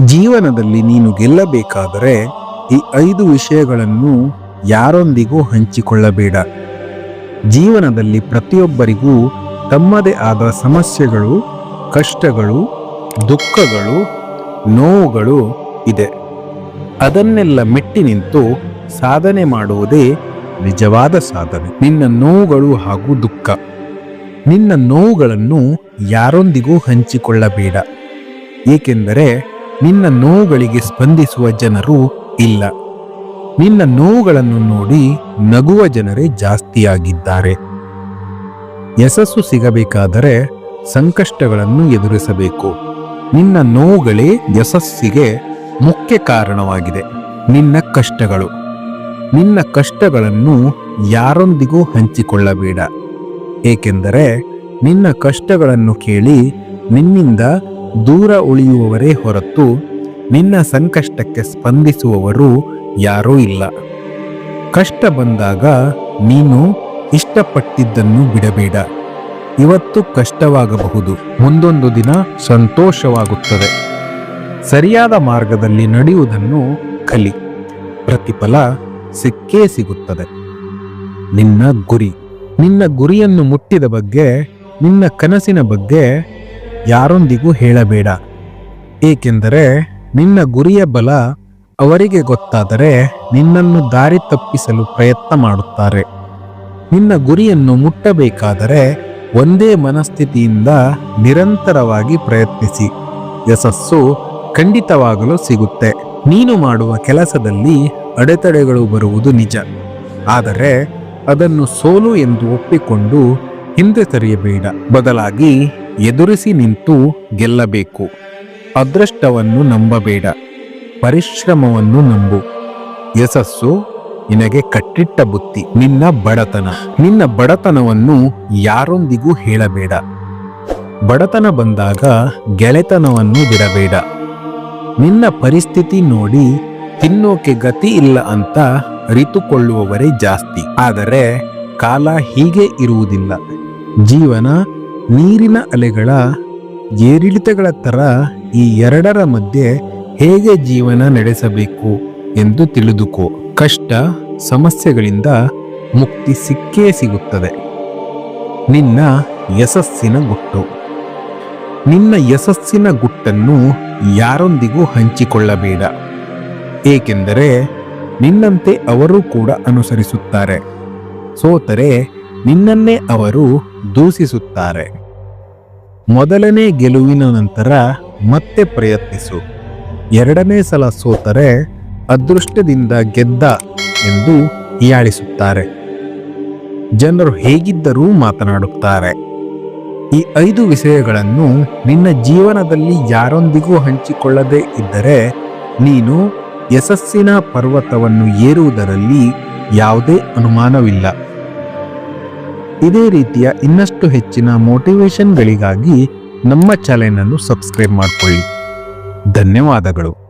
ಜೀವನದಲ್ಲಿ ನೀನು ಗೆಲ್ಲಬೇಕಾದರೆ ಈ ಐದು ವಿಷಯಗಳನ್ನು ಯಾರೊಂದಿಗೂ ಹಂಚಿಕೊಳ್ಳಬೇಡ. ಜೀವನದಲ್ಲಿ ಪ್ರತಿಯೊಬ್ಬರಿಗೂ ತಮ್ಮದೇ ಆದ ಸಮಸ್ಯೆಗಳು, ಕಷ್ಟಗಳು, ದುಃಖಗಳು, ನೋವುಗಳು ಇದೆ. ಅದನ್ನೆಲ್ಲ ಮೆಟ್ಟಿ ನಿಂತು ಸಾಧನೆ ಮಾಡುವುದೇ ನಿಜವಾದ ಸಾಧನೆ. ನಿನ್ನ ನೋವುಗಳು ಹಾಗೂ ದುಃಖ. ನಿನ್ನ ನೋವುಗಳನ್ನು ಯಾರೊಂದಿಗೂ ಹಂಚಿಕೊಳ್ಳಬೇಡ. ಏಕೆಂದರೆ ನಿನ್ನ ನೋವುಗಳಿಗೆ ಸ್ಪಂದಿಸುವ ಜನರು ಇಲ್ಲ. ನಿನ್ನ ನೋವುಗಳನ್ನು ನೋಡಿ ನಗುವ ಜನರೇ ಜಾಸ್ತಿಯಾಗಿದ್ದಾರೆ. ಯಶಸ್ಸು ಸಿಗಬೇಕಾದರೆ ಸಂಕಷ್ಟಗಳನ್ನು ಎದುರಿಸಬೇಕು. ನಿನ್ನ ನೋವುಗಳೇ ಯಶಸ್ಸಿಗೆ ಮುಖ್ಯ ಕಾರಣವಾಗಿದೆ. ನಿನ್ನ ಕಷ್ಟಗಳು. ನಿನ್ನ ಕಷ್ಟಗಳನ್ನು ಯಾರೊಂದಿಗೂ ಹಂಚಿಕೊಳ್ಳಬೇಡ. ಏಕೆಂದರೆ ನಿನ್ನ ಕಷ್ಟಗಳನ್ನು ಕೇಳಿ ನಿನ್ನಿಂದ ದೂರ ಉಳಿಯುವವರೇ ಹೊರತು ನಿನ್ನ ಸಂಕಷ್ಟಕ್ಕೆ ಸ್ಪಂದಿಸುವವರು ಯಾರೂ ಇಲ್ಲ. ಕಷ್ಟ ಬಂದಾಗ ನೀನು ಇಷ್ಟಪಟ್ಟಿದ್ದನ್ನು ಬಿಡಬೇಡ. ಇವತ್ತು ಕಷ್ಟವಾಗಬಹುದು. ಮುಂದೊಂದು ದಿನ ಸಂತೋಷವಾಗುತ್ತದೆ. ಸರಿಯಾದ ಮಾರ್ಗದಲ್ಲಿ ನಡೆಯುವುದನ್ನು ಕಲಿ. ಪ್ರತಿಫಲ ಸಿಕ್ಕೇ ಸಿಗುತ್ತದೆ. ನಿನ್ನ ಗುರಿ. ನಿನ್ನ ಗುರಿಯನ್ನು ಮುಟ್ಟಿದ ಬಗ್ಗೆ, ನಿನ್ನ ಕನಸಿನ ಬಗ್ಗೆ ಯಾರೊಂದಿಗೂ ಹೇಳಬೇಡ. ಏಕೆಂದರೆ ನಿನ್ನ ಗುರಿಯ ಬಲ ಅವರಿಗೆ ಗೊತ್ತಾದರೆ ನಿನ್ನನ್ನು ದಾರಿ ತಪ್ಪಿಸಲು ಪ್ರಯತ್ನ ಮಾಡುತ್ತಾರೆ. ನಿನ್ನ ಗುರಿಯನ್ನು ಮುಟ್ಟಬೇಕಾದರೆ ಒಂದೇ ಮನಸ್ಥಿತಿಯಿಂದ ನಿರಂತರವಾಗಿ ಪ್ರಯತ್ನಿಸಿ. ಯಶಸ್ಸು ಖಂಡಿತವಾಗಲು ಸಿಗುತ್ತೆ. ನೀನು ಮಾಡುವ ಕೆಲಸದಲ್ಲಿ ಅಡೆತಡೆಗಳು ಬರುವುದು ನಿಜ. ಆದರೆ ಅದನ್ನು ಸೋಲು ಎಂದು ಒಪ್ಪಿಕೊಂಡು ಹಿಂದೆ ಸರಿಯಬೇಡ. ಬದಲಾಗಿ ಎದುರಿಸಿ ನಿಂತು ಗೆಲ್ಲಬೇಕು. ಅದೃಷ್ಟವನ್ನು ನಂಬಬೇಡ. ಪರಿಶ್ರಮವನ್ನು ನಂಬು. ಯಶಸ್ಸು ನಿನಗೆ ಕಟ್ಟಿಟ್ಟ ಬುತ್ತಿ. ನಿನ್ನ ಬಡತನ. ನಿನ್ನ ಬಡತನವನ್ನು ಯಾರೊಂದಿಗೂ ಹೇಳಬೇಡ. ಬಡತನ ಬಂದಾಗ ಗೆಳೆತನವನ್ನು ಬಿಡಬೇಡ. ನಿನ್ನ ಪರಿಸ್ಥಿತಿ ನೋಡಿ ತಿನ್ನೋಕೆ ಗತಿ ಇಲ್ಲ ಅಂತ ಅರಿತುಕೊಳ್ಳುವವರೇ ಜಾಸ್ತಿ. ಆದರೆ ಕಾಲ ಹೀಗೆ ಇರುವುದಿಲ್ಲ. ಜೀವನ ನೀರಿನ ಅಲೆಗಳ ಏರಿಳಿತಗಳ ತರ ಈ ಎರಡರ ಮಧ್ಯೆ ಹೇಗೆ ಜೀವನ ನಡೆಸಬೇಕು ಎಂದು ತಿಳಿದುಕೋ. ಕಷ್ಟ, ಸಮಸ್ಯೆಗಳಿಂದ ಮುಕ್ತಿ ಸಿಕ್ಕೇ ಸಿಗುತ್ತದೆ. ನಿನ್ನ ಯಶಸ್ಸಿನ ಗುಟ್ಟು. ನಿನ್ನ ಯಶಸ್ಸಿನ ಗುಟ್ಟನ್ನು ಯಾರೊಂದಿಗೂ ಹಂಚಿಕೊಳ್ಳಬೇಡ. ಏಕೆಂದರೆ ನಿನ್ನಂತೆ ಅವರು ಕೂಡ ಅನುಸರಿಸುತ್ತಾರೆ. ಸೋತರೆ ನಿನ್ನನ್ನೇ ಅವರು ದೂಷಿಸುತ್ತಾರೆ. ಮೊದಲನೇ ಗೆಲುವಿನ ನಂತರ ಮತ್ತೆ ಪ್ರಯತ್ನಿಸು. ಎರಡನೇ ಸಲ ಸೋತರೆ ಅದೃಷ್ಟದಿಂದ ಗೆದ್ದ ಎಂದು ಹೀಯಾಳಿಸುತ್ತಾರೆ. ಜನರು ಹೇಗಿದ್ದರೂ ಮಾತನಾಡುತ್ತಾರೆ. ಈ ಐದು ವಿಷಯಗಳನ್ನು ನಿನ್ನ ಜೀವನದಲ್ಲಿ ಯಾರೊಂದಿಗೂ ಹಂಚಿಕೊಳ್ಳದೇ ಇದ್ದರೆ ನೀನು ಯಶಸ್ಸಿನ ಪರ್ವತವನ್ನು ಏರುವುದರಲ್ಲಿ ಯಾವುದೇ ಅನುಮಾನವಿಲ್ಲ. ಇದೇ ರೀತಿಯ ಇನ್ನಷ್ಟು ಹೆಚ್ಚಿನ ಮೋಟಿವೇಶನ್ಗಳಿಗಾಗಿ ನಮ್ಮ ಚಾನೆಲನ್ನು ಸಬ್ಸ್ಕ್ರೈಬ್ ಮಾಡಿಕೊಳ್ಳಿ. ಧನ್ಯವಾದಗಳು.